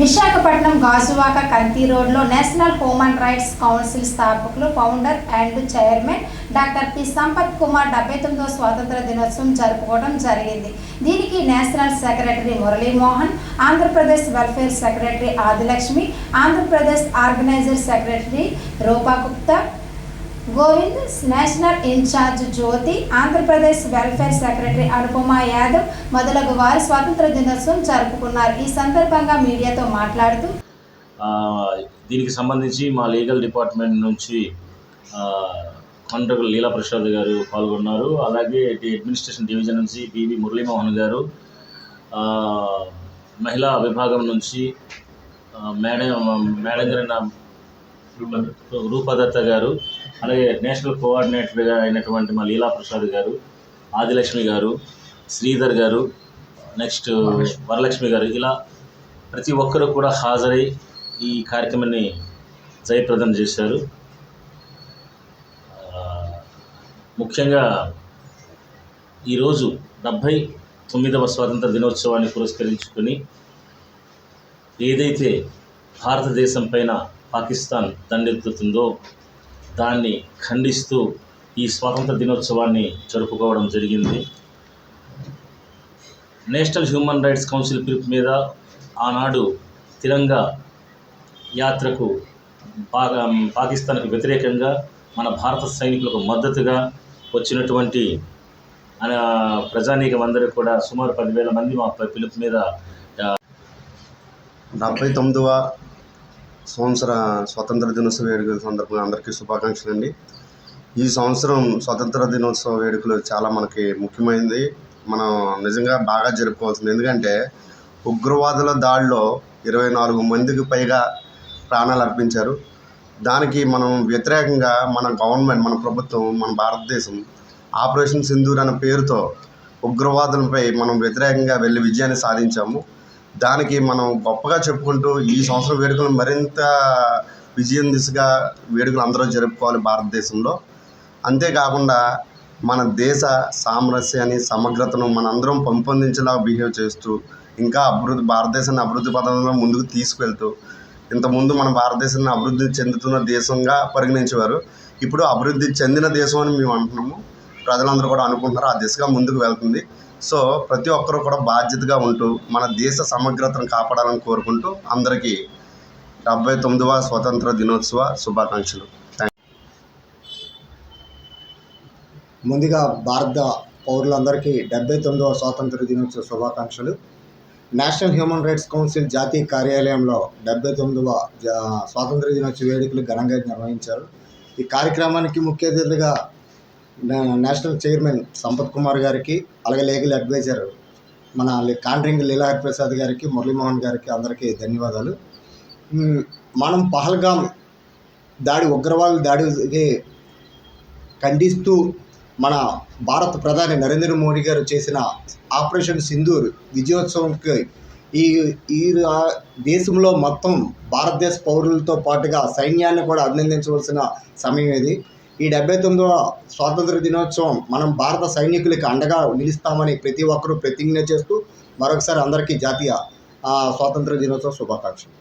విశాఖపట్నం గాజువాక కంతి రోడ్లో national human rights council స్థాపకులు founder and chairman doctor P. Sampath Kumar డెబ్బై తొమ్మిదో స్వాతంత్ర దినోత్సవం జరుపుకోవడం జరిగింది. దీనికి national secretary Muralimohan Andhra Pradesh welfare secretary Adilakshmi Andhra Pradesh organiser secretary Rupa Gupta Govind national incharge Jyoti Andhra Pradesh welfare secretary Anupama Yadav మొదలగు వారు స్వాతంత్ర దినోత్సవం జరుపుకున్నారు. ఈ సందర్భంగా మీడియాతో మాట్లాడుతూ దీనికి సంబంధించి మా లీగల్ డిపార్ట్మెంట్ నుంచి కాంట్రబుల్ లీలా ప్రసాద్ గారు పాల్గొన్నారు. అలాగే అడ్మినిస్ట్రేషన్ డివిజన్ నుంచి బివి మురళీమోహన్ గారు మహిళా విభాగం నుంచి మేడం మేడం గారు రూపదత్త గారు అలాగే నేషనల్ కోఆర్డినేటర్గా అయినటువంటి మా లీలా ప్రసాద్ గారు ఆదిలక్ష్మి గారు శ్రీధర్ గారు నెక్స్ట్ వరలక్ష్మి. గారు ఇలా ప్రతి ఒక్కరూ కూడా హాజరై ఈ కార్యక్రమాన్ని జయప్రదం చేశారు. ముఖ్యంగా ఈరోజు డెబ్భై తొమ్మిదవ స్వాతంత్ర దినోత్సవాన్ని పురస్కరించుకొని ఏదైతే భారతదేశం పైన పాకిస్తాన్ దండెత్తుతుందో దాన్ని ఖండిస్తూ ఈ స్వాతంత్ర దినోత్సవాన్ని జరుపుకోవడం జరిగింది. నేషనల్ హ్యూమన్ రైట్స్ కౌన్సిల్ పిలుపు మీద ఆనాడు తిరంగా యాత్రకు పా- పాకిస్తాన్కు వ్యతిరేకంగా మన భారత సైనికులకు మద్దతుగా వచ్చినటువంటి ప్రజానీకం అందరూ కూడా సుమారు పదివేల మంది మా పిలుపు మీద డెబ్బై తొమ్మిదవ సంవత్సర స్వతంత్ర దినోత్సవ వేడుకల సందర్భంగా అందరికీ శుభాకాంక్షలు అండి ఈ సంవత్సరం స్వతంత్ర దినోత్సవ వేడుకలు చాలా మనకి ముఖ్యమైనది. మనం నిజంగా బాగా జరుపుకోవాల్సింది ఎందుకంటే ఉగ్రవాదుల దాడిలో ఇరవై నాలుగు మందికి పైగా ప్రాణాలు అర్పించారు. దానికి మనం వ్యతిరేకంగా మన గవర్నమెంట్ మన ప్రభుత్వం మన భారతదేశం ఆపరేషన్ సింధూర్ అనే పేరుతో ఉగ్రవాదులపై మనం వ్యతిరేకంగా వెళ్ళి విజయాన్ని సాధించాము. దానికి మనం గొప్పగా చెప్పుకుంటూ ఈ సంవత్సరం వేడుకలు మరింత విజయం దిశగా వేడుకలు అందరూ జరుపుకోవాలి భారతదేశంలో. అంతేకాకుండా మన దేశ సామరస్యాన్ని సమగ్రతను మనందరం పెంపొందించేలా బిహేవ్ చేస్తూ ఇంకా అభివృద్ధి భారతదేశాన్ని అభివృద్ధి పథంలో ముందుకు తీసుకెళ్తూ ఇంతకుముందు మన భారతదేశాన్ని అభివృద్ధి చెందుతున్న దేశంగా పరిగణించేవారు. ఇప్పుడు అభివృద్ధి చెందిన దేశం అని మేము అంటున్నాము. ప్రజలందరూ కూడా అనుకుంటున్నారు. ఆ దిశగా ముందుకు వెళ్తుంది. సో ప్రతి ఒక్కరూ కూడా బాధ్యతగా ఉంటూ మన దేశ సమగ్రతను కాపాడాలని కోరుకుంటూ అందరికీ డెబ్బై తొమ్మిదవ స్వతంత్ర దినోత్సవ శుభాకాంక్షలు. థ్యాంక్ ముందుగా భారత పౌరులందరికీ డెబ్బై తొమ్మిదవ స్వాతంత్ర దినోత్సవ శుభాకాంక్షలు. నేషనల్ హ్యూమన్ రైట్స్ కౌన్సిల్ జాతీయ కార్యాలయంలో డెబ్బై తొమ్మిదవ జా స్వాతంత్ర దినోత్సవ వేడుకలు ఘనంగా నిర్వహించారు. ఈ కార్యక్రమానికి ముఖ్య అతిథిగా నేషనల్ చైర్మన్ సంపత్ కుమార్ గారికి అలాగే లీగల్ అడ్వైజర్ మన లీ- కాండ్రింగ్ లీలాహర్ ప్రసాద్ గారికి మురళీమోహన్ గారికి అందరికీ ధన్యవాదాలు. మనం పహల్గాం దాడి ఉగ్రవాదులు దాడికి ఖండిస్తూ మన భారత ప్రధాని నరేంద్ర మోడీ గారు చేసిన ఆపరేషన్ సింధూర్ విజయోత్సవంకి ఈ ఈ దేశంలో మొత్తం భారతదేశ పౌరులతో పాటుగా సైన్యాన్ని కూడా అభినందించవలసిన సమయం ఇది. ఈ డెబ్బై తొమ్మిదవ స్వాతంత్ర దినోత్సవం మనం భారత సైనికులకి అండగా నిలుస్తామని ప్రతి ఒక్కరూ ప్రతిజ్ఞ చేస్తూ మరొకసారి అందరికీ జాతీయ స్వాతంత్ర దినోత్సవ శుభాకాంక్షలు.